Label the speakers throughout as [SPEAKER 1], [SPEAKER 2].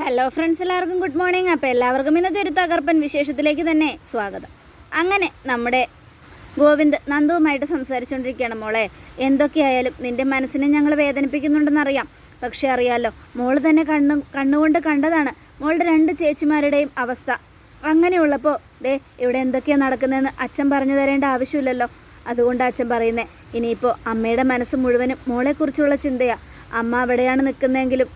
[SPEAKER 1] Hello friends എല്ലാവർക്കും good morning അപ്പോൾ എല്ലാവർക്കും ഇന്നത്തെ ഒരു തകർപ്പൻ വിശേഷത്തിലേക്ക് തന്നെ സ്വാഗതം. അങ്ങനെ നമ്മുടെ ഗോവിന്ദ് നന്ദുവുമായിട്ട് സംസാരിച്ചുകൊണ്ടിരിക്കുകയാണ് മോളെ. എന്തൊക്കെയായാലും നിന്റെ മനസ്സിനെ ഞങ്ങൾ വേദനിപ്പിക്കുന്നുണ്ടെന്നറിയാം. പക്ഷേ അറിയാലോ മോൾ തന്നെ കണ്ണു കണ്ണുകൊണ്ട് കണ്ടതാണ് മോളുടെ രണ്ട് ചേച്ചിമാരുടെയും അവസ്ഥ. അങ്ങനെയുള്ളപ്പോൾ ദേ ഇവിടെ എന്തൊക്കെയാണ് നടക്കുന്നതെന്ന് അച്ഛൻ പറഞ്ഞു തരേണ്ട ആവശ്യമില്ലല്ലോ. അതുകൊണ്ട് അച്ഛൻ പറയുന്നേ ഇനിയിപ്പോൾ അമ്മയുടെ മനസ്സ് മുഴുവനും മോളെക്കുറിച്ചുള്ള ചിന്തയാണ് അമ്മ അവിടെയാണ് നിൽക്കുന്നതെങ്കിലും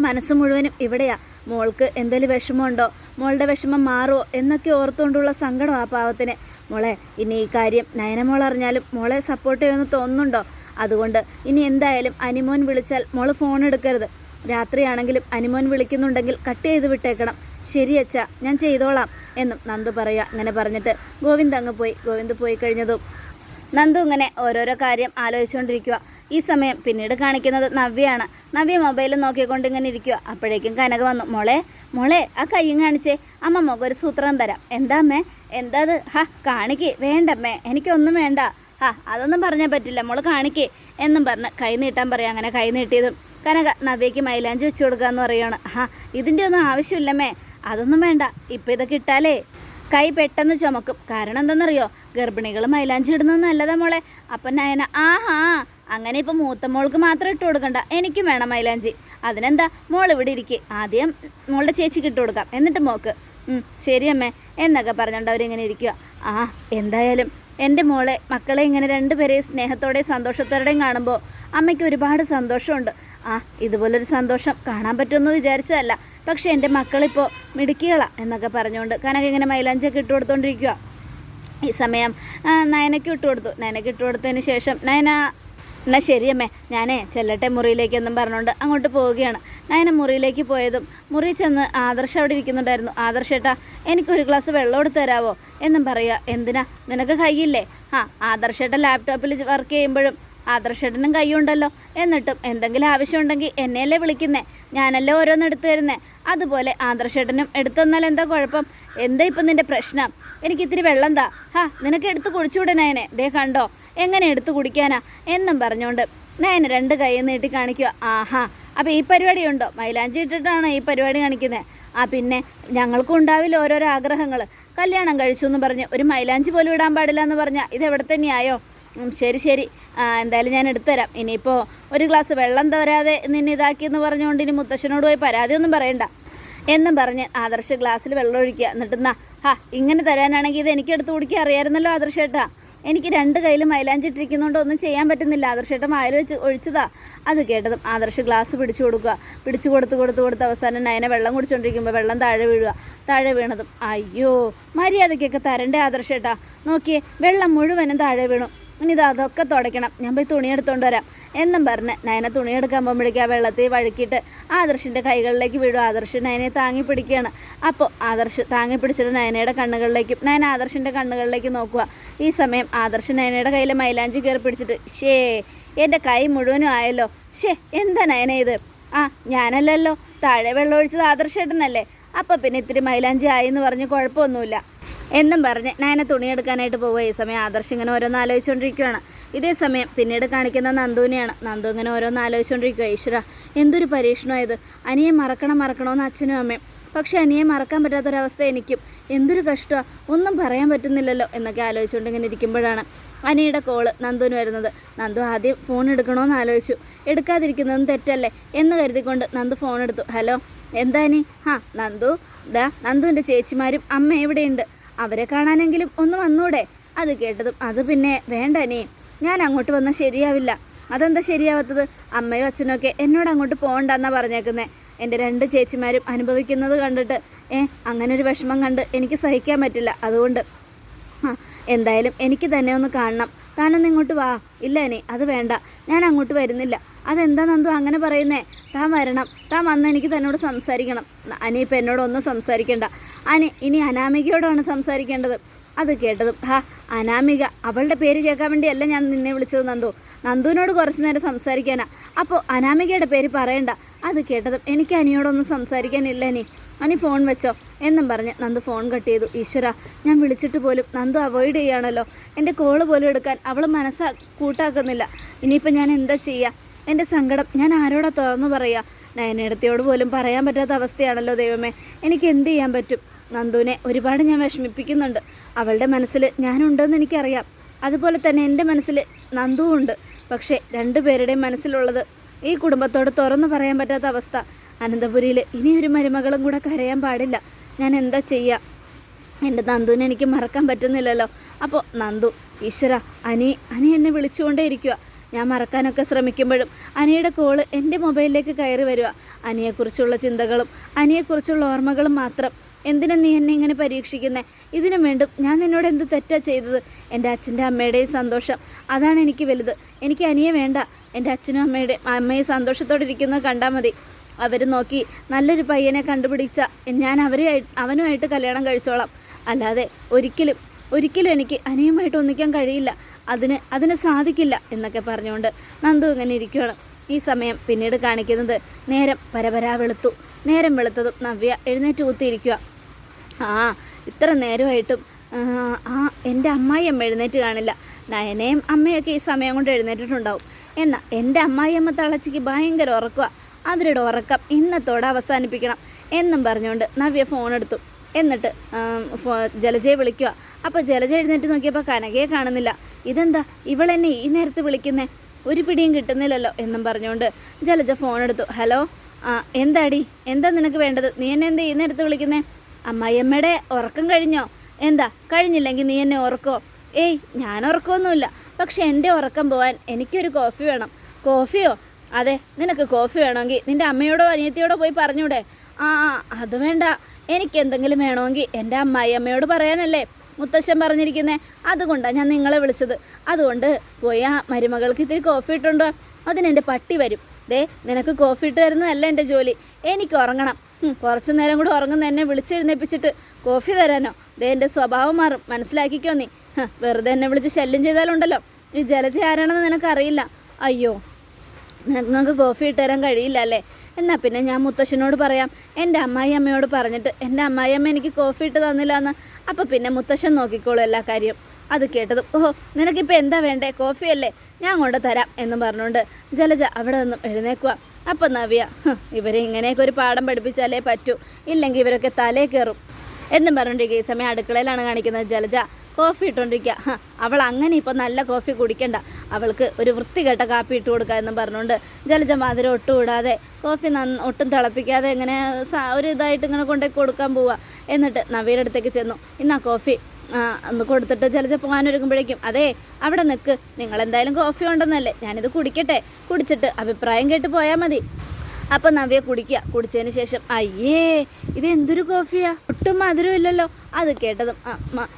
[SPEAKER 1] മനസ്സ് മുഴുവനും ഇവിടെയാ. മോൾക്ക് എന്തെങ്കിലും വിഷമമുണ്ടോ? മോളുടെ വിഷമം മാറുമോ എന്നൊക്കെ ഓർത്തുകൊണ്ടുള്ള സങ്കടം ആ പാവത്തിന്. മോളെ ഇനി ഈ കാര്യം നയനമോൾ അറിഞ്ഞാലും മോളെ സപ്പോർട്ട് ചെയ്യുമെന്ന് തോന്നുന്നുണ്ടോ? അതുകൊണ്ട് ഇനി എന്തായാലും അനിമോൻ വിളിച്ചാൽ മോൾ ഫോൺ എടുക്കരുത്. രാത്രിയാണെങ്കിലും അനിമോൻ വിളിക്കുന്നുണ്ടെങ്കിൽ കട്ട് ചെയ്ത് വിട്ടേക്കണം. ശരി അച്ഛാ ഞാൻ ചെയ്തോളാം എന്നും നന്ദു പറയുക. അങ്ങനെ പറഞ്ഞിട്ട് ഗോവിന്ദ് അങ്ങ് പോയി. ഗോവിന്ദ് പോയി കഴിഞ്ഞതും നന്ദു ഇങ്ങനെ ഓരോരോ കാര്യം ആലോചിച്ചുകൊണ്ടിരിക്കുക ഈ സമയം പിന്നീട് കാണിക്കുന്നത് നവ്യയാണ്. നവ്യ മൊബൈൽ നോക്കിക്കൊണ്ട് ഇങ്ങനെ ഇരിക്കുക അപ്പോഴേക്കും കനക വന്നു മോളെ മോളെ ആ കയ്യും കാണിച്ചേ. അമ്മ മോക്ക് ഒരു സൂത്രം തരാം. എന്താ അമ്മേ? എന്താ ഹാ കാണിക്ക്. വേണ്ടമ്മേ എനിക്കൊന്നും വേണ്ട. ആ അതൊന്നും പറഞ്ഞാൽ പറ്റില്ല. മോൾ കാണിക്ക്. എന്നും പറഞ്ഞ് കൈ നീട്ടാൻ പറയാം. അങ്ങനെ കൈ നീട്ടിയതും കനക നവ്യയ്ക്ക് മൈലാഞ്ചി വെച്ച് എന്ന് പറയുകയാണ് ഹാ ഇതിന്റെ ഒന്നും ആവശ്യമില്ലമ്മേ അതൊന്നും വേണ്ട. ഇപ്പം ഇതൊക്കെ ഇട്ടാലേ. കൈ പെട്ടെന്ന് ചുമക്കും. കാരണം എന്തെന്നറിയോ? ഗർഭിണികൾ മൈലാഞ്ചി ഇടുന്നത് നല്ലതാ മോളെ. അപ്പം നയന ആഹാ അങ്ങനെ ഇപ്പം മൂത്ത മോൾക്ക് മാത്രം ഇട്ട് കൊടുക്കണ്ട. എനിക്കും വേണം മൈലാഞ്ചി. അതിനെന്താ? മോൾ ഇവിടെ ഇരിക്കേ. ആദ്യം മോളുടെ ചേച്ചിക്ക് ഇട്ട് കൊടുക്കാം. എന്നിട്ട് മോക്ക്. ശരി അമ്മേ. എന്നൊക്കെ പറഞ്ഞുകൊണ്ട് അവരിങ്ങനെ ഇരിക്കുക ആ എന്തായാലും എന്റെ മോളെ മക്കളെ ഇങ്ങനെ രണ്ടുപേരെയും സ്നേഹത്തോടെയും സന്തോഷത്തോടെയും കാണുമ്പോൾ അമ്മയ്ക്ക് ഒരുപാട് സന്തോഷമുണ്ട്. ആ ഇതുപോലൊരു സന്തോഷം കാണാൻ പറ്റുമെന്ന് വിചാരിച്ചതല്ല. പക്ഷേ എന്റെ മക്കളിപ്പോൾ മിടുക്കികളാ എന്നൊക്കെ പറഞ്ഞുകൊണ്ട് കനക ഇങ്ങനെ മൈലാഞ്ചൊക്കെ ഇട്ട് കൊടുത്തോണ്ടിരിക്കുക ഈ സമയം നയനയ്ക്ക് ഇട്ട് കൊടുത്തു. നയനയ്ക്ക് ഇട്ട് കൊടുത്തതിന് ശേഷം നയന എന്നാൽ ശരിയമ്മേ ഞാനേ ചെല്ലട്ടെ മുറിയിലേക്ക് എന്നും പറഞ്ഞുകൊണ്ട് അങ്ങോട്ട് പോവുകയാണ്. നയന മുറിയിലേക്ക് പോയതും മുറി ചെന്ന് ആദർശ അവിടെ ഇരിക്കുന്നുണ്ടായിരുന്നു. ആദർശേട്ടാ എനിക്കൊരു ഗ്ലാസ് വെള്ളം എടുത്ത് തരാവോ? എന്നും പറയുക. എന്തിനാ? നിനക്ക് കൈയില്ലേ? ആ ആദർശേട്ടൻ ലാപ്ടോപ്പിൽ വർക്ക് ചെയ്യുമ്പോഴും ആദർശേട്ടനും കൈയുണ്ടല്ലോ എന്നിട്ടും എന്തെങ്കിലും ആവശ്യമുണ്ടെങ്കിൽ എന്നെയല്ലേ വിളിക്കുന്നേ? ഞാനല്ലേ ഓരോന്ന് എടുത്തു തരുന്നേ? അതുപോലെ ആദർശേട്ടനും എടുത്തു തന്നാൽ എന്താ കുഴപ്പം? എന്താ ഇപ്പം നിന്റെ പ്രശ്നം? എനിക്ക് ഇത്തിരി വെള്ളം താ. ഹാ നിനക്ക് എടുത്ത് കുടിച്ചുവിടനേനെ ദേ കണ്ടോ? എങ്ങനെ എടുത്തു കുടിക്കാനാ എന്നും പറഞ്ഞുകൊണ്ട് നയന രണ്ട് കൈ നീട്ടി കാണിക്കുക ആഹാ. അപ്പോൾ ഈ പരിപാടി ഉണ്ടോ? മൈലാഞ്ചി ഇട്ടിട്ടാണോ ഈ പരിപാടി കാണിക്കുന്നത് ആ പിന്നെ ഞങ്ങൾക്കും ഉണ്ടാവില്ല ഓരോരോ ആഗ്രഹങ്ങൾ കല്യാണം കഴിച്ചു എന്ന് പറഞ്ഞ് ഒരു മൈലാഞ്ചി പോലും ഇടാൻ പാടില്ല എന്ന് പറഞ്ഞാൽ ഇത് എവിടെ തന്നെയായോ? ശരി ശരി. എന്തായാലും ഞാൻ എടുത്തുതരാം. ഇനിയിപ്പോൾ ഒരു ഗ്ലാസ് വെള്ളം തരാതെ നിന്നെ ഇതാക്കിയെന്ന് പറഞ്ഞുകൊണ്ട് ഇനി മുത്തശ്ശനോട് പോയി പരാതിയൊന്നും പറയണ്ട. എന്നും പറഞ്ഞ് ആദർശ ഗ്ലാസ്സിൽ വെള്ളം ഒഴിക്കുക. എന്നിട്ടെന്നാ ഹാ ഇങ്ങനെ തരാനാണെങ്കിൽ ഇത് എനിക്ക് എടുത്ത് കുടിക്കാൻ അറിയാമായിരുന്നല്ലോ ആദർശേട്ടാ എനിക്ക് രണ്ട് കയ്യിലും മൈലാഞ്ചി ഇട്ടിരിക്കുന്നതുകൊണ്ട് ഒന്നും ചെയ്യാൻ പറ്റുന്നില്ല. ആദർശേട്ടൻ വായിൽ വെച്ച് ഒഴിച്ചതാ. അത് കേട്ടതും ആദർശ ഗ്ലാസ് പിടിച്ചു കൊടുക്കുക. പിടിച്ചു കൊടുത്ത് കൊടുത്ത് കൊടുത്ത് അവസാനം നയനെ വെള്ളം കുടിച്ചുകൊണ്ടിരിക്കുമ്പോൾ വെള്ളം താഴെ വീഴുക. താഴെ വീണതും. അയ്യോ മര്യാദയ്ക്കൊക്കെ തരണ്ടേ ആദർശേട്ടാ. നോക്കിയേ വെള്ളം മുഴുവനും താഴെ വീണു. ഇനി ഇത് അതൊക്കെ തുടയ്ക്കണം. ഞാൻ പോയി തുണിയെടുത്തോണ്ട് വരാം. എന്നും പറഞ്ഞ് നയന തുണിയെടുക്കാൻ പോകുമ്പോഴേക്കും ആ വെള്ളത്തിൽ വഴുക്കിയിട്ട് ആദർശിന്റെ കൈകളിലേക്ക് വീഴും. ആദർശ് നയനെ താങ്ങി പിടിക്കുകയാണ്. അപ്പോൾ ആദർശ് താങ്ങി പിടിച്ചിട്ട് നയനയുടെ കണ്ണുകളിലേക്കും നയന ആദർശിന്റെ കണ്ണുകളിലേക്ക് നോക്കുക. ഈ സമയം ആദർശ് നയനയുടെ കയ്യിൽ മൈലാഞ്ചി കയറി പിടിച്ചിട്ട് ഷേ എന്റെ കൈ മുഴുവനും ആയല്ലോ. ഷേ എന്താ നയന ഇത്? ആ ഞാനല്ലല്ലോ. താഴെ വെള്ളം ഒഴിച്ചത് ആദർശേട്ടനല്ലേ. അപ്പോൾ പിന്നെ ഇത്തിരി മൈലാഞ്ചി ആയി എന്ന് പറഞ്ഞ് കുഴപ്പമൊന്നുമില്ല. എന്നും പറഞ്ഞ് നയന തുണിയെടുക്കാനായിട്ട് പോവുക. ഈ സമയം ആദർശ് ഇങ്ങനെ ഓരോന്ന് ആലോചിച്ചുകൊണ്ടിരിക്കുകയാണ് ഇതേ സമയം പിന്നീട് കാണിക്കുന്ന നന്ദുവിനെയാണ്. നന്ദു ഇങ്ങനെ ഓരോന്ന് ആലോചിച്ചുകൊണ്ടിരിക്കുക ഈശ്വര എന്തൊരു പരീക്ഷണമായത്. അനിയെ മറക്കണം മറക്കണമെന്ന് അച്ഛനും അമ്മയും. പക്ഷേ അനിയെ മറക്കാൻ പറ്റാത്തൊരവസ്ഥ എനിക്കും. എന്തൊരു കഷ്ടമാണ് ഒന്നും പറയാൻ പറ്റുന്നില്ലല്ലോ എന്നൊക്കെ ആലോചിച്ചുകൊണ്ട് ഇങ്ങനെ ഇരിക്കുമ്പോഴാണ് അനിയുടെ കോൾ നന്ദുവിന് വരുന്നത്. നന്ദു ആദ്യം ഫോൺ എടുക്കണമെന്ന് ആലോചിച്ചു. എടുക്കാതിരിക്കുന്നതും തെറ്റല്ലേ എന്ന് കരുതിക്കൊണ്ട് നന്ദു ഫോൺ എടുത്തു. ഹലോ എന്താ അനി? ആ നന്ദു ദാ നന്ദുവിന്റെ ചേച്ചിമാരും അമ്മ എവിടെയുണ്ട് അവരെ കാണാനെങ്കിലും ഒന്ന് വന്നൂടെ? അത് കേട്ടതും അത് പിന്നെ വേണ്ട നീ. ഞാൻ അങ്ങോട്ട് വന്നാൽ ശരിയാവില്ല. അതെന്താ ശരിയാവാത്തത്? അമ്മയോ അച്ഛനോ ഒക്കെ എന്നോട് അങ്ങോട്ട് പോകണ്ടെന്നാണ് പറഞ്ഞേക്കുന്നത് എന്റെ രണ്ട് ചേച്ചിമാരും അനുഭവിക്കുന്നത് കണ്ടിട്ട് ഏ അങ്ങനെ ഒരു വിഷമം കണ്ട് എനിക്ക് സഹിക്കാൻ പറ്റില്ല. അതുകൊണ്ട് ആ എന്തായാലും എനിക്ക് തന്നെ ഒന്ന് കാണണം. താനൊന്ന് ഇങ്ങോട്ട് വാ. ഇല്ല അനേ അത് വേണ്ട. ഞാൻ അങ്ങോട്ട് വരുന്നില്ല. അതെന്താ നന്ദു അങ്ങനെ പറയുന്നേ? താൻ വരണം. താൻ വന്ന് എനിക്ക് തന്നോട് സംസാരിക്കണം. അനി ഇപ്പം എന്നോടൊന്നും സംസാരിക്കേണ്ട. അനി ഇനി അനാമികയോടാണ് സംസാരിക്കേണ്ടത്. അത് കേട്ടതും ഹാ അനാമിക അവളുടെ പേര് കേൾക്കാൻ വേണ്ടിയല്ല ഞാൻ നിന്നെ വിളിച്ചത് നന്ദു. നന്ദുവിനോട് കുറച്ച് നേരം സംസാരിക്കാനാ. അപ്പോൾ അനാമികയുടെ പേര് പറയണ്ട. അത് കേട്ടതും എനിക്ക് അനിയോടൊന്നും സംസാരിക്കാനില്ല അനി അനി ഫോൺ വെച്ചോ? എന്നും പറഞ്ഞ് നന്ദു ഫോൺ കട്ട് ചെയ്തു. ഈശ്വര ഞാൻ വിളിച്ചിട്ട് പോലും നന്ദു അവോയ്ഡ് ചെയ്യുകയാണല്ലോ എന്റെ കോൾ പോലും എടുക്കാൻ അവൾ മനസ്സാ കൂട്ടാക്കുന്നില്ല. ഇനിയിപ്പോൾ ഞാൻ എന്താ ചെയ്യുക എന്റെ സങ്കടം ഞാൻ ആരോടാ തുറന്നു പറയുക നയനേടത്തിയോട് പോലും പറയാൻ പറ്റാത്ത അവസ്ഥയാണല്ലോ ദൈവമേ. എനിക്ക് എന്ത് ചെയ്യാൻ പറ്റും? നന്ദുവിനെ ഒരുപാട് ഞാൻ വിഷമിപ്പിക്കുന്നുണ്ട്. അവളുടെ മനസ്സിൽ ഞാനുണ്ടെന്ന് എനിക്കറിയാം. അതുപോലെ തന്നെ എന്റെ മനസ്സിൽ നന്ദുവും ഉണ്ട്. പക്ഷേ രണ്ടുപേരുടെയും മനസ്സിലുള്ളത് ഈ കുടുംബത്തോട് തുറന്നു പറയാൻ പറ്റാത്ത അവസ്ഥ. അനന്തപുരിയിൽ ഇനിയൊരു മരുമകളും കൂടെ കരയാൻ പാടില്ല. ഞാൻ എന്താ ചെയ്യുക എന്റെ നന്ദുവിനെ എനിക്ക് മറക്കാൻ പറ്റുന്നില്ലല്ലോ. അപ്പോൾ നന്ദു ഈശ്വര അനി അനി എന്നെ വിളിച്ചുകൊണ്ടേ ഇരിക്കുക ഞാൻ മറക്കാനൊക്കെ ശ്രമിക്കുമ്പോഴും അനിയുടെ കോൾ എന്റെ മൊബൈലിലേക്ക് കയറി വരിക അനിയെക്കുറിച്ചുള്ള ചിന്തകളും അനിയെക്കുറിച്ചുള്ള ഓർമ്മകളും മാത്രം. എന്തിനാ നീ എന്നെ ഇങ്ങനെ പരീക്ഷിക്കുന്നത് ഇതിനു വേണ്ടും ഞാൻ നിന്നോട് എന്ത് തെറ്റാ ചെയ്തത്? എന്റെ അച്ഛന്റെ അമ്മയുടെയും സന്തോഷം അതാണ് എനിക്ക് വലുത്. എനിക്ക് അനിയെ വേണ്ട. എന്റെ അച്ഛനും അമ്മയുടെ അമ്മയെ സന്തോഷത്തോടെ ഇരിക്കുന്നത് കണ്ടാൽ മതി. അവർ നോക്കി നല്ലൊരു പയ്യനെ കണ്ടുപിടിച്ച ഞാൻ അവരെ അവനുമായിട്ട് കല്യാണം കഴിച്ചോളാം. അല്ലാതെ ഒരിക്കലും ഒരിക്കലും എനിക്ക് അനിയുമായിട്ട് ഒന്നിക്കാൻ കഴിയില്ല. അതിന് അതിന് സാധിക്കില്ല എന്നൊക്കെ പറഞ്ഞുകൊണ്ട് നന്ദു ഇങ്ങനെ ഇരിക്കുകയാണ് ഈ സമയം പിന്നീട് കാണിക്കുന്നത് നേരം പരപരാ വെളുത്തു. നേരം വെളുത്തതും നവ്യ എഴുന്നേറ്റ് കുത്തിയിരിക്കുക ആ ഇത്ര നേരമായിട്ടും ആ, എന്റെ അമ്മായിയമ്മ എഴുന്നേറ്റ് കാണില്ല. നയനയും അമ്മയൊക്കെ ഈ സമയം കൊണ്ട് എഴുന്നേറ്റിട്ടുണ്ടാവും. എന്നാൽ എന്റെ അമ്മായിയമ്മ തളച്ചിക്ക് ഭയങ്കര ഉറക്കുക അവരുടെ ഉറക്കം ഇന്നത്തോടെ അവസാനിപ്പിക്കണം എന്നും പറഞ്ഞുകൊണ്ട് നവ്യ ഫോൺ എടുത്തു. എന്നിട്ട് ജലജയെ വിളിക്കുക. അപ്പോൾ ജലജ എഴുന്നേറ്റ് നോക്കിയപ്പോൾ കനകയെ കാണുന്നില്ല. ഇതെന്താ? ഇവളെന്നെ ഈ നേരത്ത് വിളിക്കുന്നേ? ഒരു പിടിയും കിട്ടുന്നില്ലല്ലോ എന്നും പറഞ്ഞുകൊണ്ട് ജലജ ഫോൺ എടുത്തു. ഹലോ ആ എന്താടി? എന്താ നിനക്ക് വേണ്ടത്? നീ എന്നെ എന്താ ഈ നേരത്ത് വിളിക്കുന്നേ? അമ്മായിയമ്മയുടെ ഉറക്കം കഴിഞ്ഞോ? എന്താ? കഴിഞ്ഞില്ലെങ്കിൽ നീ എന്നെ ഉറക്കോ? ഏയ് ഞാൻ ഉറക്കമൊന്നുമില്ല. പക്ഷെ എന്റെ ഉറക്കം പോവാൻ എനിക്കൊരു കോഫി വേണം. കോഫിയോ അതെ നിനക്ക് കോഫി വേണമെങ്കിൽ നിന്റെ അമ്മയോടോ അനിയത്തിയോടോ പോയി പറഞ്ഞൂടെ. ആ ആ അത് വേണ്ട. എനിക്ക് എന്തെങ്കിലും വേണമെങ്കിൽ എന്റെ അമ്മായി അമ്മയോട് പറയാനല്ലേ മുത്തശ്ശൻ പറഞ്ഞിരിക്കുന്നേ. അതുകൊണ്ടാണ് ഞാൻ നിങ്ങളെ വിളിച്ചത്. അതുകൊണ്ട് പോയി ആ മരുമകൾക്ക് ഇത്തിരി കോഫി ഇട്ടുണ്ടോ അതിനെന്റെ പട്ടി വരും. ദേ നിനക്ക് കോഫി ഇട്ട് തരുന്നതല്ല എന്റെ ജോലി. എനിക്ക് ഉറങ്ങണം. കുറച്ച് നേരം കൂടെ ഉറങ്ങുന്ന എന്നെ വിളിച്ചെഴുന്നേപ്പിച്ചിട്ട് കോഫി തരാനോ? ദേ എന്റെ സ്വഭാവം മാറും. മനസ്സിലാക്കിക്കോ നീ? വെറുതെ എന്നെ വിളിച്ച് ശല്യം ചെയ്താലുണ്ടല്ലോ. ഈ ജലജ ആരാണെന്ന് നിനക്കറിയില്ല. അയ്യോ നിങ്ങൾക്ക് കോഫി ഇട്ട് തരാൻ കഴിയില്ല അല്ലേ? എന്നാൽ പിന്നെ ഞാൻ മുത്തശ്ശനോട് പറയാം. എന്റെ അമ്മായി അമ്മയോട് പറഞ്ഞിട്ട് എന്റെ അമ്മായി അമ്മ എനിക്ക് കോഫി ഇട്ട് തന്നില്ല എന്ന് അപ്പോൾ പിന്നെ മുത്തശ്ശൻ നോക്കിക്കോളൂ എല്ലാ കാര്യം അത് കേട്ടതും ഓഹോ നിനക്കിപ്പോൾ എന്താ വേണ്ടേ? കോഫിയല്ലേ ഞാൻ കൊണ്ട് തരാം. എന്ന് പറഞ്ഞുകൊണ്ട് ജലജ അവിടെ നിന്നും എഴുന്നേക്കുക അപ്പം നവ്യ "ഹ്, ഇവരെ ഇങ്ങനെയൊക്കെ ഒരു പാഠം പഠിപ്പിച്ചാലേ പറ്റൂ. ഇല്ലെങ്കിൽ ഇവരൊക്കെ തലേ കയറും. എന്നും പറഞ്ഞിരിക്കുക ഈ സമയം അടുക്കളയിലാണ് കാണിക്കുന്നത് ജലജ. കോഫി ഇട്ടുകൊണ്ടിരിക്കുക. അവൾ അങ്ങനെ ഇപ്പോൾ നല്ല കോഫി കുടിക്കണ്ട. അവൾക്ക് ഒരു വൃത്തികെട്ട കാപ്പി ഇട്ട് കൊടുക്കുക എന്നും പറഞ്ഞുകൊണ്ട് ജലജ മധുരം ഒട്ടും ഇടാതെ കോഫി നന്ന ഒട്ടും തിളപ്പിക്കാതെ ഇങ്ങനെ ഒരു ഇതായിട്ട് ഇങ്ങനെ കൊണ്ടേ കൊടുക്കാൻ പോവുക എന്നിട്ട് നവീയുടെ അടുത്തേക്ക് ചെന്നു. ഇന്നാ കോഫി ഒന്ന് കൊടുത്തിട്ട് ജലജ പോകാനൊരുങ്ങുമ്പോഴേക്കും അതെ അവിടെ നിൽക്ക് നിങ്ങൾ എന്തായാലും കോഫി ഉണ്ടെന്നല്ലേ ഞാനിത് കുടിക്കട്ടെ. കുടിച്ചിട്ട് അഭിപ്രായം കേട്ട് പോയാൽ മതി. അപ്പം നവ്യ കുടിക്കുക കുടിച്ചതിന് ശേഷം അയ്യേ ഇത് എന്തൊരു കോഫിയാ ഒട്ടും മധുരമില്ലല്ലോ അത് കേട്ടതും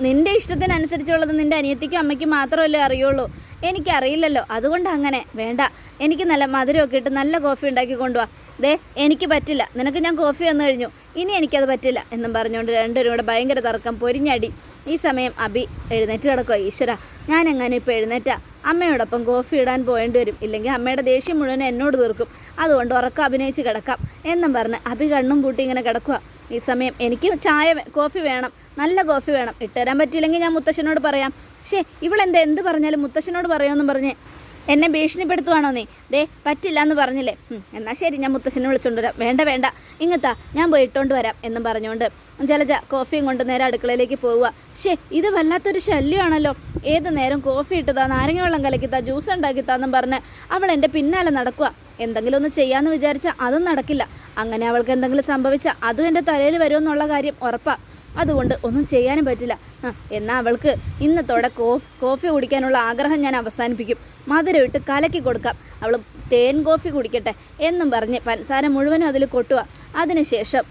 [SPEAKER 1] നിന്റെ ഇഷ്ടത്തിനനുസരിച്ചുള്ളത് നിന്റെ അനിയത്തിക്കും അമ്മയ്ക്കും മാത്രമല്ലേ അറിയുള്ളൂ. എനിക്കറിയില്ലല്ലോ അതുകൊണ്ട് അങ്ങനെ വേണ്ട. എനിക്ക് നല്ല മധുരമൊക്കെ ഇട്ട് നല്ല കോഫി ഉണ്ടാക്കി കൊണ്ടുപോവാ ദേ എനിക്ക് പറ്റില്ല. നിനക്ക് ഞാൻ കോഫി വന്നു കഴിഞ്ഞു. ഇനി എനിക്കത് പറ്റില്ല. എന്നും പറഞ്ഞുകൊണ്ട് രണ്ടുപേരും കൂടെ ഭയങ്കര തർക്കം പൊരിഞ്ഞടി. ഈ സമയം അബി എഴുന്നേറ്റ് കിടക്കുക ഈശ്വര ഞാൻ എങ്ങനെ ഇപ്പോൾ എഴുന്നേറ്റാ? അമ്മയോടൊപ്പം കോഫി ഇടാൻ പോയേണ്ടി വരും. ഇല്ലെങ്കിൽ അമ്മയുടെ ദേഷ്യം മുഴുവൻ എന്നോട് തീർക്കും. അതുകൊണ്ട് ഉറക്കം അഭിനയിച്ച് കിടക്കാം എന്നും പറഞ്ഞ് അഭി കണ്ണും പൂട്ടി ഇങ്ങനെ കിടക്കുക. ഈ സമയം എനിക്ക് ചായ കോഫി വേണം. നല്ല കോഫി വേണം. ഇട്ടുതരാൻ പറ്റിയില്ലെങ്കിൽ ഞാൻ മുത്തശ്ശനോട് പറയാം. ശേ ഇവളെന്താ എന്ത് പറഞ്ഞാലും മുത്തശ്ശനോട് പറയുമെന്നും പറഞ്ഞ് എന്നെ ഭീഷണിപ്പെടുത്തുവാണോ നീ? ദേ പറ്റില്ല എന്ന് പറഞ്ഞില്ലേ? എന്നാൽ എന്നാ ശരി ഞാൻ മുത്തശ്ശനെ വിളിച്ചോണ്ട് വരാം. വേണ്ട വേണ്ട. ഇങ്ങത്താ ഞാൻ പോയി ഇട്ടുകൊണ്ട് വരാം എന്നും പറഞ്ഞുകൊണ്ട് ജലജ കോഫിയും കൊണ്ട് നേരെ അടുക്കളയിലേക്ക് പോവുക. ശേ ഇത് വല്ലാത്തൊരു ശല്യമാണല്ലോ. ഏത് നേരം കോഫി ഇട്ടതാ നാരങ്ങ വെള്ളം കലക്കിത്താ ജ്യൂസ് ഉണ്ടാക്കിത്താന്നും പറഞ്ഞ് അവൾ എന്റെ പിന്നാലെ നടക്കുക എന്തെങ്കിലും ഒന്ന് ചെയ്യാമെന്ന് വിചാരിച്ചാൽ അതും നടക്കില്ല. അങ്ങനെ അവൾക്ക് എന്തെങ്കിലും സംഭവിച്ചാൽ അതും എന്റെ തലയിൽ വരുമെന്നുള്ള കാര്യം ഉറപ്പാ. അതുകൊണ്ട് ഒന്നും ചെയ്യാനും പറ്റില്ല. ആ, എന്നാ അവൾക്ക് ഇന്നത്തോടെ കോഫ് കോഫി കുടിക്കാനുള്ള ആഗ്രഹം ഞാൻ അവസാനിപ്പിക്കും. മധുരം ഇട്ട് കലക്കി കൊടുക്കാം. അവൾ തേൻ കോഫി കുടിക്കട്ടെ എന്നും പറഞ്ഞ് പൻസാര മുഴുവനും അതിൽ കൊട്ടുക. അതിനുശേഷം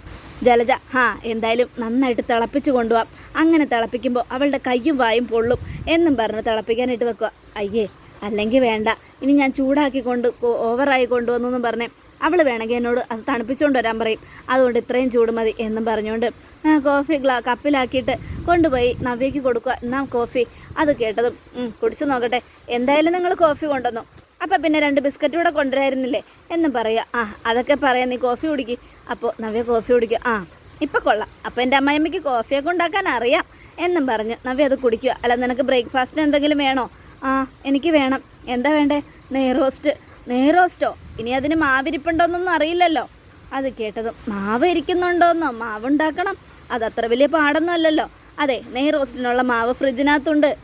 [SPEAKER 1] ജലജ ഹാ എന്തായാലും നന്നായിട്ട് തിളപ്പിച്ച് കൊണ്ടുപോകാം അങ്ങനെ തിളപ്പിക്കുമ്പോൾ അവളുടെ കയ്യും വായും പൊള്ളും എന്നും പറഞ്ഞ് തിളപ്പിക്കാനായിട്ട് വെക്കുക. അയ്യേ. അല്ലെങ്കിൽ വേണ്ട. ഇനി ഞാൻ ചൂടാക്കി കൊണ്ട് ഓവറായി കൊണ്ടുവന്നെന്നും പറഞ്ഞ് അവൾ വേണമെങ്കിൽ എന്നോട് അത് തണുപ്പിച്ചുകൊണ്ട് വരാൻ പറയും. അതുകൊണ്ട് ഇത്രയും ചൂട് മതി എന്നും പറഞ്ഞുകൊണ്ട് കോഫി ഗ്ലാ കപ്പിലാക്കിയിട്ട് കൊണ്ടുപോയി നവ്യയ്ക്ക് കൊടുക്കുക. എന്നാ കോഫി അത് കേട്ടതും "ഉം, കുടിച്ചു നോക്കട്ടെ. എന്തായാലും നിങ്ങൾ കോഫി കൊണ്ടുവന്നു. അപ്പം പിന്നെ രണ്ട് ബിസ്ക്കറ്റ് കൂടെ കൊണ്ടുവരായിരുന്നില്ലേ? എന്നും പറയുക. ആ അതൊക്കെ പറയാം. നീ കോഫി കുടിക്ക്. അപ്പോൾ നവ്യ കോഫി കുടിക്കുക ആ ഇപ്പം കൊള്ളാം. അപ്പോൾ എന്റെ അമ്മയമ്മയ്ക്ക് കോഫിയൊക്കെ ഉണ്ടാക്കാൻ അറിയാം എന്നും പറഞ്ഞു. നവ്യ അത് കുടിക്കുക. അല്ല നിനക്ക് ബ്രേക്ക്ഫാസ്റ്റിന് എന്തെങ്കിലും വേണോ? ആ എനിക്ക് വേണം. എന്താ വേണ്ടേ? നെയ്റോസ്റ്റ് നെയ്റോസ്റ്റോ ഇനി അതിന് മാവിരിപ്പുണ്ടോന്നൊന്നും അറിയില്ലല്ലോ. അത് കേട്ടതും മാവ് ഇരിക്കുന്നുണ്ടോന്നോ? മാവ് ഉണ്ടാക്കണം അതത്ര വലിയ പാടൊന്നും അല്ലല്ലോ. അതെ നെയ്റോസ്റ്റിനുള്ള മാവ് ഫ്രിഡ്ജിനകത്തുണ്ട്.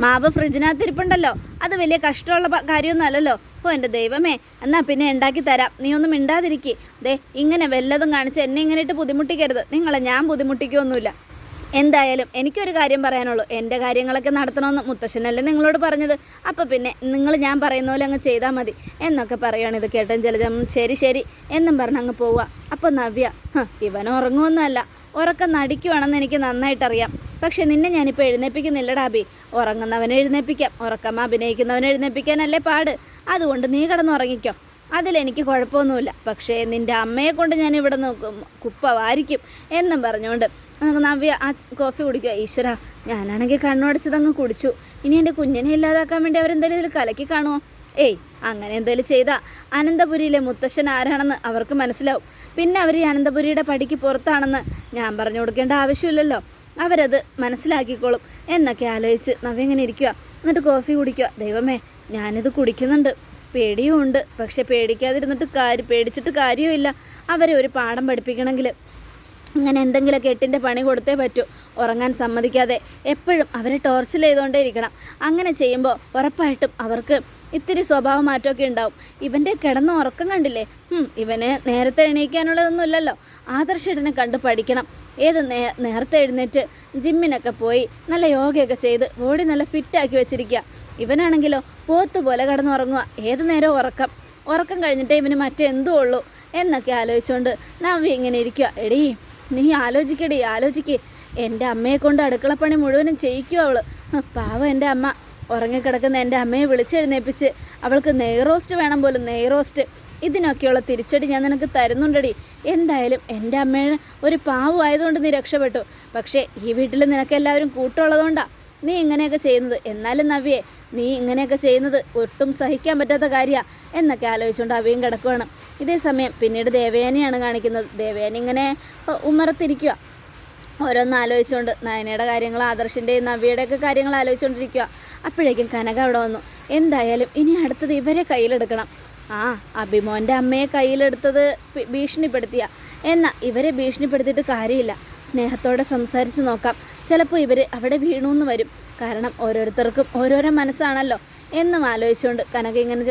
[SPEAKER 1] മാവ് ഫ്രിഡ്ജിനകത്ത് ഇരിപ്പുണ്ടല്ലോ അത് വലിയ കഷ്ടമുള്ള കാര്യമൊന്നും അല്ലല്ലോ. ഓ എന്റെ ദൈവമേ. എന്നാൽ പിന്നെ ഉണ്ടാക്കി തരാം. നീ ഒന്നും മിണ്ടാതിരിക്കേ. ദേ ഇങ്ങനെ വല്ലതും കാണിച്ച് എന്നെ ഇങ്ങനെ ഇട്ട് ബുദ്ധിമുട്ടിക്കരുത്. നിങ്ങളെ ഞാൻ ബുദ്ധിമുട്ടിക്കൊന്നുമില്ല എന്തായാലും എനിക്കൊരു കാര്യം പറയാനുള്ളൂ. എന്റെ കാര്യങ്ങളൊക്കെ നടത്തണമെന്ന് മുത്തശ്ശനല്ലേ നിങ്ങളോട് പറഞ്ഞത്? അപ്പോൾ പിന്നെ നിങ്ങൾ ഞാൻ പറയുന്ന പോലെ അങ്ങ് ചെയ്താൽ മതി. എന്നൊക്കെ പറയുകയാണ് ഇത് കേട്ടൻ ജലജം. ശരി ശരി. എന്നും പറഞ്ഞ് അങ്ങ് പോവുക അപ്പോൾ നവ്യ "ഹ്, ഇവൻ ഉറങ്ങുമെന്നല്ല ഉറക്കം നടിക്കുവാണെന്ന് എനിക്ക് നന്നായിട്ടറിയാം. പക്ഷേ നിന്നെ ഞാനിപ്പോൾ എഴുന്നേൽപ്പിക്കുന്നില്ലടാ അബി ഉറങ്ങുന്നവനെ എഴുന്നേപ്പിക്കാം. ഉറക്കം അഭിനയിക്കുന്നവനെ എഴുന്നേപ്പിക്കാനല്ലേ പാട്. അതുകൊണ്ട് നീ കിടന്ന് കിടന്നുറങ്ങിക്കോ അതിലെനിക്ക് കുഴപ്പമൊന്നുമില്ല. പക്ഷേ നിന്റെ അമ്മയെ കൊണ്ട് ഞാൻ ഇവിടെ നോക്കും. കുപ്പ വാരിക്കും എന്നും പറഞ്ഞുകൊണ്ട് നവ്യ ആ കോഫി കുടിക്കുക ഈശ്വര ഞാനാണെങ്കിൽ കണ്ണുടച്ചതങ്ങ് കുടിച്ചു. ഇനി എന്റെ കുഞ്ഞിനെ ഇല്ലാതാക്കാൻ വേണ്ടി അവരെന്തായാലും ഇതിൽ കലക്കി കാണുമോ ഏയ് അങ്ങനെ എന്തെങ്കിലും ചെയ്താൽ അനന്തപുരിയിലെ മുത്തശ്ശൻ ആരാണെന്ന് അവർക്ക് മനസ്സിലാവും. പിന്നെ അവർ ഈ അനന്തപുരിയുടെ പടിക്ക് പുറത്താണെന്ന് ഞാൻ പറഞ്ഞു കൊടുക്കേണ്ട ആവശ്യമില്ലല്ലോ. അവരത് മനസ്സിലാക്കിക്കോളും. എന്നൊക്കെ ആലോചിച്ച് നവ്യ ഇങ്ങനെ ഇരിക്കുക എന്നിട്ട് കോഫി കുടിക്കുക ദൈവമേ ഞാനിത് കുടിക്കുന്നുണ്ട്. പേടിയും ഉണ്ട് പക്ഷെ പേടിക്കാതിരുന്നിട്ട് കാര്യം പേടിച്ചിട്ട് കാര്യവുമില്ല. അവരെ ഒരു പാഠം പഠിപ്പിക്കണമെങ്കിൽ അങ്ങനെ എന്തെങ്കിലുമൊക്കെ എട്ടിന്റെ പണി കൊടുത്തേ പറ്റൂ. ഉറങ്ങാൻ സമ്മതിക്കാതെ എപ്പോഴും അവരെ ടോർച്ചർ ചെയ്തുകൊണ്ടേ ഇരിക്കണം അങ്ങനെ ചെയ്യുമ്പോൾ ഉറപ്പായിട്ടും അവർക്ക് ഇത്തിരി സ്വഭാവ മാറ്റമൊക്കെ ഉണ്ടാവും. ഇവന്റെ കിടന്ന ഉറക്കം കണ്ടില്ലേ? ഇവന് നേരത്തെ എണീക്കാനുള്ളതൊന്നും ഇല്ലല്ലോ ആദർശേട്ടനെ കണ്ട് പഠിക്കണം. ഏത് നേ നേരത്തെ എഴുന്നേറ്റ് ജിമ്മിനൊക്കെ പോയി നല്ല യോഗയൊക്കെ ചെയ്ത് ബോഡി നല്ല ഫിറ്റാക്കി വെച്ചിരിക്കുക. ഇവനാണെങ്കിലോ പോത്ത് പോലെ കിടന്നുറങ്ങുക. ഏത് നേരം ഉറക്കം. ഉറക്കം കഴിഞ്ഞിട്ടേ ഇവന് മറ്റെന്തോ ഉള്ളൂ എന്നൊക്കെ ആലോചിച്ചുകൊണ്ട് നവ്യ ഇങ്ങനെ ഇരിക്കുക. എടീ നീ ആലോചിക്കടി ആലോചിക്ക്. എന്റെ അമ്മയെ കൊണ്ട് അടുക്കളപ്പണി മുഴുവനും ചെയ്യിക്കും അവൾ. പാവം എന്റെ അമ്മ. ഉറങ്ങിക്കിടക്കുന്ന എന്റെ അമ്മയെ വിളിച്ചെഴുന്നേപ്പിച്ച് അവൾക്ക് നെയ് റോസ്റ്റ് വേണം പോലും നെയ് റോസ്റ്റ്. ഇതിനൊക്കെയുള്ള തിരിച്ചടി ഞാൻ നിനക്ക് തരുന്നുണ്ടടി. എന്തായാലും എന്റെ അമ്മയുടെ ഒരു പാവമായതുകൊണ്ട് നീ രക്ഷപ്പെട്ടു. പക്ഷേ ഈ വീട്ടിൽ നിനക്ക് എല്ലാവരും കൂട്ടമുള്ളതുകൊണ്ടാണ് നീ ഇങ്ങനെയൊക്കെ ചെയ്യുന്നത്. എന്നാലും നവ്യേ നീ ഇങ്ങനെയൊക്കെ ചെയ്യുന്നത് ഒട്ടും സഹിക്കാൻ പറ്റാത്ത കാര്യമാണ് എന്നൊക്കെ ആലോചിച്ചുകൊണ്ട് അവയും കിടക്കുവാണ്. ഇതേ സമയം പിന്നീട് ദേവയാനിയാണ് കാണിക്കുന്നത്. ദേവയാനി ഇങ്ങനെ ഉമ്മറത്തിരിക്കുക ഓരോന്ന് ആലോചിച്ചുകൊണ്ട് നയനയുടെ കാര്യങ്ങൾ ആദർശിന്റെയും നവ്യയുടെയൊക്കെ കാര്യങ്ങൾ ആലോചിച്ചുകൊണ്ടിരിക്കുക അപ്പോഴേക്കും കനക അവിടെ വന്നു. എന്തായാലും ഇനി അടുത്തത് ഇവരെ കയ്യിലെടുക്കണം. ആ അഭിമോന്റെ അമ്മയെ കയ്യിലെടുത്തത് ഭീഷണിപ്പെടുത്തിയ. എന്നാൽ ഇവരെ ഭീഷണിപ്പെടുത്തിയിട്ട് കാര്യമില്ല. സ്നേഹത്തോടെ സംസാരിച്ച് നോക്കാം. ചിലപ്പോൾ ഇവർ അവിടെ വീണു എന്ന് വരും. കാരണം ഓരോരുത്തർക്കും ഓരോരോ മനസ്സാണല്ലോ. എന്നും ആലോചിച്ചുകൊണ്ട് കനക ഇങ്ങനെ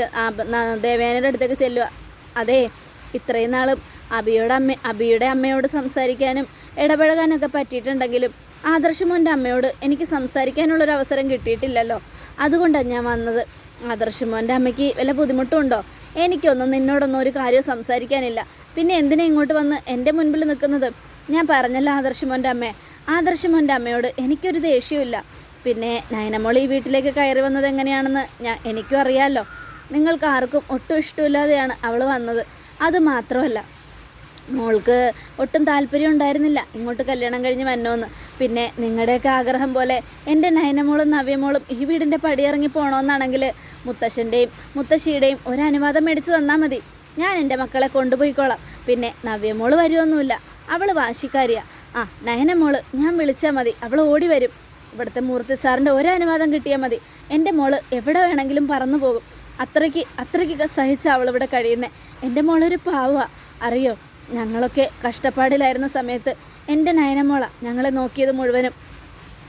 [SPEAKER 1] ദേവേനയുടെ അടുത്തേക്ക് ചെല്ലുക അതെ ഇത്രയും നാളും അബിയുടെ അമ്മ അബിയുടെ അമ്മയോട് സംസാരിക്കാനും ഇടപഴകാനൊക്കെ പറ്റിയിട്ടുണ്ടെങ്കിലും ആദർശമോന്റെ അമ്മയോട് എനിക്ക് സംസാരിക്കാനുള്ളൊരു അവസരം കിട്ടിയിട്ടില്ലല്ലോ. അതുകൊണ്ടാണ് ഞാൻ വന്നത്. ആദർശമോന്റെ അമ്മയ്ക്ക് വല്ല ബുദ്ധിമുട്ടുണ്ടോ? എനിക്കൊന്നും നിന്നോടൊന്നും ഒരു കാര്യവും സംസാരിക്കാനില്ല. പിന്നെ എന്തിനാ ഇങ്ങോട്ട് വന്ന് എന്റെ മുൻപിൽ നിൽക്കുന്നത്? ഞാൻ പറഞ്ഞല്ലോ ആദർശമോന്റെ അമ്മേ. ആദർശമോന്റെ അമ്മയോട് എനിക്കൊരു ദേഷ്യമില്ല പിന്നെ നയനമോൾ ഈ വീട്ടിലേക്ക് കയറി വന്നത് എങ്ങനെയാണെന്ന് ഞാൻ എനിക്കും അറിയാമല്ലോ നിങ്ങൾക്ക് ആർക്കും ഒട്ടും ഇഷ്ടമില്ലാതെയാണ് അവൾ വന്നത്. അത് മാത്രമല്ല മോൾക്ക് ഒട്ടും താല്പര്യം ഉണ്ടായിരുന്നില്ല ഇങ്ങോട്ട് കല്യാണം കഴിഞ്ഞ് വന്നോന്ന്. പിന്നെ നിങ്ങളുടെയൊക്കെ ആഗ്രഹം പോലെ എന്റെ നയനമോളും നവ്യമോളും ഈ വീടിന്റെ പടിയിറങ്ങി പോകണമെന്നാണെങ്കിൽ മുത്തശ്ശന്റെയും മുത്തശ്ശിയുടെയും ഒരു അനുവാദം മേടിച്ച് തന്നാൽ മതി. ഞാൻ എന്റെ മക്കളെ കൊണ്ടുപോയിക്കോളാം. പിന്നെ നവ്യമോൾ വരുമൊന്നുമില്ല അവൾ വാശിക്കാരിയാ. ആ നയനമോൾ ഞാൻ വിളിച്ചാൽ മതി. അവൾ ഓടി വരും. ഇവിടുത്തെ മൂർത്തി സാറിന്റെ ഒരു അനുവാദം കിട്ടിയാൽ മതി. എന്റെ മോൾ എവിടെ വേണമെങ്കിലും പറന്നു പോകും. അത്രയ്ക്ക് അത്രയ്ക്കൊക്കെ സഹിച്ച അവളിവിടെ കഴിയുന്നത് എന്റെ മോളൊരു പാവ അറിയോ? ഞങ്ങളൊക്കെ കഷ്ടപ്പാടിലായിരുന്ന സമയത്ത് എന്റെ നയനമോള ഞങ്ങളെ നോക്കിയത് മുഴുവനും.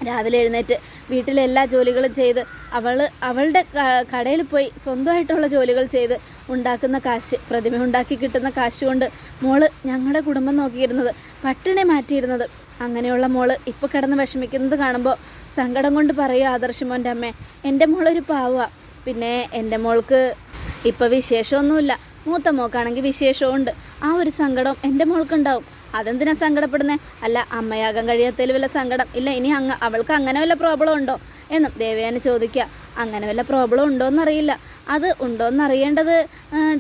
[SPEAKER 1] രാവിലെ എഴുന്നേറ്റ് വീട്ടിലെ എല്ലാ ജോലികളും ചെയ്ത് അവൾ അവളുടെ കടയിൽ പോയി സ്വന്തമായിട്ടുള്ള ജോലികൾ ചെയ്ത് ഉണ്ടാക്കുന്ന കാശ് പ്രതിമ ഉണ്ടാക്കി കിട്ടുന്ന കാശ് കൊണ്ട് മോൾ ഞങ്ങളുടെ കുടുംബം നോക്കിയിരുന്നത് പട്ടിണി മാറ്റിയിരുന്നത്. അങ്ങനെയുള്ള മോൾ ഇപ്പോൾ കിടന്ന് വിഷമിക്കുന്നത് കാണുമ്പോൾ സങ്കടം കൊണ്ട് പറയുക ആദർശമോന്റെ അമ്മേ എന്റെ മോളൊരു പാവ പിന്നെ എന്റെ മോൾക്ക് ഇപ്പോൾ വിശേഷമൊന്നുമില്ല. മൂത്ത മോക്കാണെങ്കിൽ വിശേഷമുണ്ട് ആ ഒരു സങ്കടം എന്റെ മോൾക്കുണ്ടാവും. അതെന്തിനാ സങ്കടപ്പെടുന്നത് അല്ല അമ്മയാകാൻ കഴിയാത്തതിൽ വല്ല സങ്കടം? ഇല്ല ഇനി അങ്ങ് അവൾക്ക് അങ്ങനെ വല്ല പ്രോബ്ലം ഉണ്ടോ? എന്നും ദേവയാന ചോദിക്കുക. അങ്ങനെ വല്ല പ്രോബ്ലം ഉണ്ടോ എന്നറിയില്ല. അത് ഉണ്ടോ എന്നറിയേണ്ടത്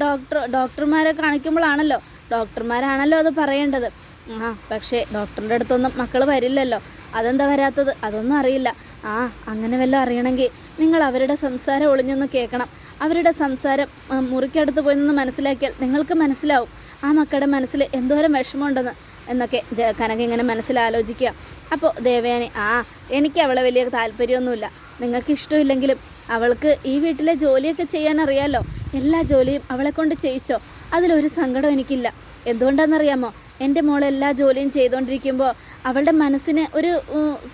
[SPEAKER 1] ഡോക്ടർ ഡോക്ടർമാരെ കാണിക്കുമ്പോഴാണല്ലോ. ഡോക്ടർമാരാണല്ലോ അത് പറയേണ്ടത്. ആ പക്ഷേ ഡോക്ടറിന്റെ അടുത്തൊന്നും മക്കൾ വരില്ലല്ലോ. അതെന്താ വരാത്തത്? അതൊന്നും അറിയില്ല. ആ അങ്ങനെ വല്ലതും അറിയണമെങ്കിൽ നിങ്ങൾ അവരുടെ സംസാരം ഒളിഞ്ഞൊന്ന് കേൾക്കണം. അവരുടെ സംസാരം മുറിക്കടുത്ത് പോയി നിന്ന് മനസ്സിലാക്കിയാൽ നിങ്ങൾക്ക് മനസ്സിലാവും. ആ മക്കളുടെ മനസ്സിൽ എന്തോരം വിഷമമുണ്ടെന്ന് എന്നൊക്കെ കനക ഇങ്ങനെ മനസ്സിലാലോചിക്കുക. അപ്പോൾ ദേവയാനി ആ എനിക്ക് അവളെ വലിയ താല്പര്യമൊന്നുമില്ല. നിങ്ങൾക്ക് ഇഷ്ടമില്ലെങ്കിലും അവൾക്ക് ഈ വീട്ടിലെ ജോലിയൊക്കെ ചെയ്യാൻ അറിയാലോ. എല്ലാ ജോലിയും അവളെ കൊണ്ട് ചെയ്യിച്ചോ. അതിലൊരു സങ്കടം എനിക്കില്ല. എന്തുകൊണ്ടാണെന്നറിയാമോ? എന്റെ മോൾ എല്ലാ ജോലിയും ചെയ്തുകൊണ്ടിരിക്കുമ്പോൾ അവളുടെ മനസ്സിന് ഒരു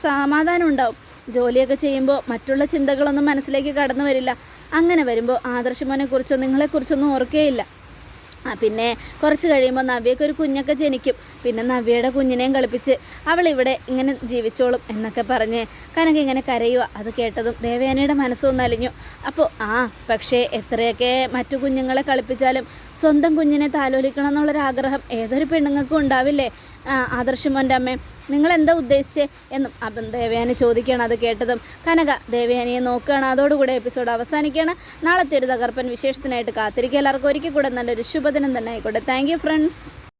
[SPEAKER 1] സമാധാനം ഉണ്ടാവും. ജോലിയൊക്കെ ചെയ്യുമ്പോൾ മറ്റുള്ള ചിന്തകളൊന്നും മനസ്സിലേക്ക് കടന്നു വരില്ല. അങ്ങനെ വരുമ്പോൾ ആദർശമോനെക്കുറിച്ചോ നിങ്ങളെക്കുറിച്ചൊന്നും ഓർക്കേയില്ല. ആ പിന്നെ കുറച്ച് കഴിയുമ്പോൾ നവ്യക്ക് ഒരു കുഞ്ഞൊക്കെ ജനിക്കും. പിന്നെ നവ്യയുടെ കുഞ്ഞിനെയും കളിപ്പിച്ച് അവളിവിടെ ഇങ്ങനെ ജീവിച്ചോളും എന്നൊക്കെ പറഞ്ഞ് കനക ഇങ്ങനെ കരയുക അത് കേട്ടതും ദേവയാനിയുടെ മനസ്സൊന്ന് അലിഞ്ഞു. അപ്പോൾ ആ പക്ഷേ എത്രയൊക്കെ മറ്റു കുഞ്ഞുങ്ങളെ കളിപ്പിച്ചാലും സ്വന്തം കുഞ്ഞിനെ താലോലിക്കണം എന്നുള്ളൊരാഗ്രഹം ഏതൊരു പെണ്ണുങ്ങൾക്കും ഉണ്ടാവില്ലേ? ആദർശമോന്റെ അമ്മ നിങ്ങൾ എന്താ ഉദ്ദേശിച്ചേ എന്നും അപ്പം ദേവയാനി ചോദിക്കുകയാണ് അത് കേട്ടതും കനക ദേവയാനിയെ നോക്കുകയാണ്. അതോടുകൂടെ എപ്പിസോഡ് അവസാനിക്കുകയാണ്. നാളത്തെ ഒരു തകർപ്പൻ വിശേഷത്തിനായിട്ട് കാത്തിരിക്കുക. എല്ലാവർക്കും ഒരിക്കൽ കൂടെ നല്ലൊരു ശുഭദിനം തന്നെ ആയിക്കോട്ടെ. Thank friends